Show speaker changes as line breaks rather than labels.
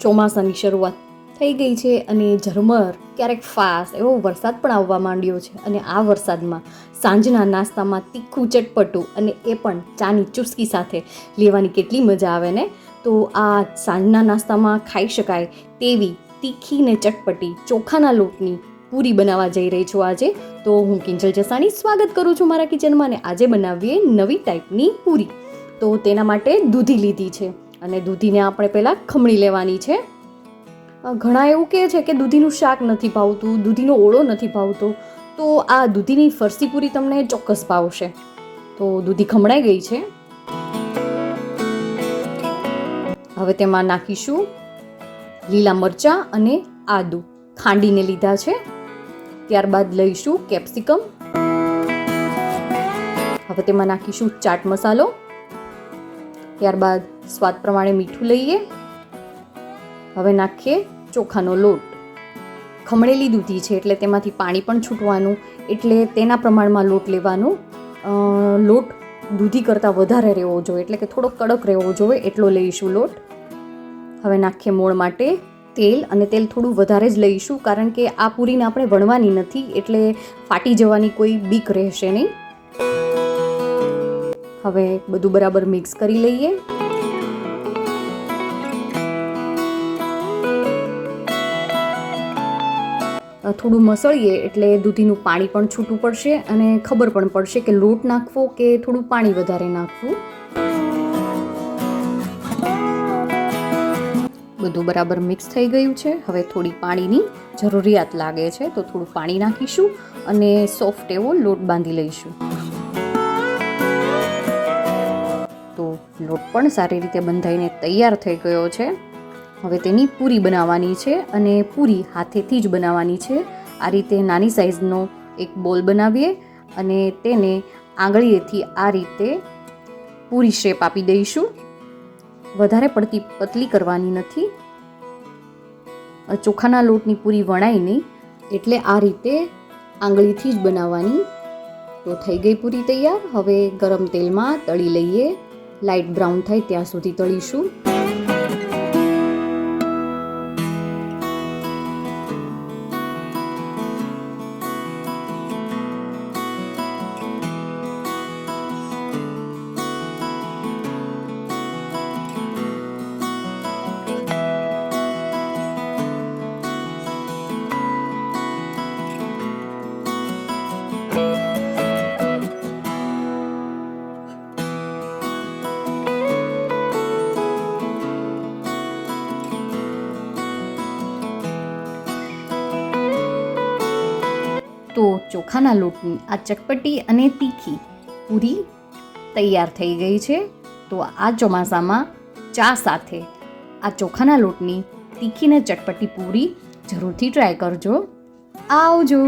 ચોમાસાની શરૂઆત થઈ ગઈ છે અને ઝરમર ક્યારેક ફાસ એવો વરસાદ પણ આવવા માંડ્યો છે અને આ વરસાદમાં સાંજના નાસ્તામાં તીખું ચટપટું અને એ પણ ચાની ચુસ્કી સાથે લેવાની કેટલી મજા આવે ને? તો આ સાંજના નાસ્તામાં ખાઈ શકાય તેવી તીખી ને ચટપટી ચોખાના લોટની પૂરી બનાવવા જઈ રહી છું આજે. તો હું કિંજલ જસાણી સ્વાગત કરું છું મારા કિચનમાં અને આજે બનાવીએ નવી ટાઈપની પૂરી. તો તેના માટે દૂધી લીધી છે. અને દૂધીને આપણે પહેલાં ખમણી લેવાની છે. ઘણા એવું કહે છે કે દૂધીનું શાક નથી ભાવતું, દૂધીનો ઓળો નથી ભાવતો. તો આ દૂધીની ફરસી પૂરી તમને ચોક્કસ ભાવશે. તો દૂધી ખમણાઈ ગઈ છે. હવે તેમાં નાખીશું લીલા મરચાં અને આદુ ખાંડીને લીધા છે. ત્યારબાદ લઈશું કેપ્સિકમ. હવે તેમાં નાખીશું ચાટ મસાલો. ત્યારબાદ સ્વાદ પ્રમાણે મીઠું લઈએ. હવે નાખીએ ચોખાનો લોટ. ખમણેલી દૂધી છે એટલે તેમાંથી પાણી પણ છૂટવાનું, એટલે તેના પ્રમાણમાં લોટ લેવાનું. લોટ દૂધી કરતાં વધારે રહેવો જોઈએ, એટલે કે થોડો કડક રહેવો જોઈએ, એટલો લઈશું લોટ. હવે નાખીએ મોણ માટે તેલ અને તેલ થોડું વધારે જ લઈશું, કારણ કે આ પૂરીને આપણે વણવાની નથી, એટલે ફાટી જવાની કોઈ બીક રહેશે નહીં. હવે બધું બરાબર મિક્સ કરી લઈએ. થોડું મસળીએ એટલે દૂધીનું પાણી પણ છૂટું પડશે અને ખબર પણ પડશે કે લોટ નાખવો કે થોડું પાણી વધારે નાખવું. બધું બરાબર મિક્સ થઈ ગયું છે. હવે થોડી પાણીની જરૂરિયાત લાગે છે તો થોડું પાણી નાખીશું અને સોફ્ટ એવો લોટ બાંધી લઈશું. લોટ પણ સારી રીતે બંધાઈને તૈયાર થઈ ગયો છે. હવે તેની પૂરી બનાવવાની છે અને પૂરી હાથેથી જ બનાવવાની છે. આ રીતે નાની સાઈઝનો એક બોલ બનાવીએ અને તેને આંગળીએથી આ રીતે પૂરી શેપ આપી દઈશું. વધારે પડતી પતલી કરવાની નથી. ચોખાના લોટની પૂરી વણાય નહીં, એટલે આ રીતે આંગળીથી જ બનાવવાની તો થઈ ગઈ પૂરી તૈયાર. હવે ગરમ તેલમાં તળી લઈએ. લાઇટ બ્રાઉન થાય ત્યાં સુધી તળીશું. તો ચોખાના લોટની આ ચટપટી અને તીખી પૂરી તૈયાર થઈ ગઈ છે. તો આ ચોમાસામાં ચા સાથે આ ચોખાના લોટની તીખી ને ચટપટી પૂરી જરૂરથી ટ્રાય કરજો. આવજો.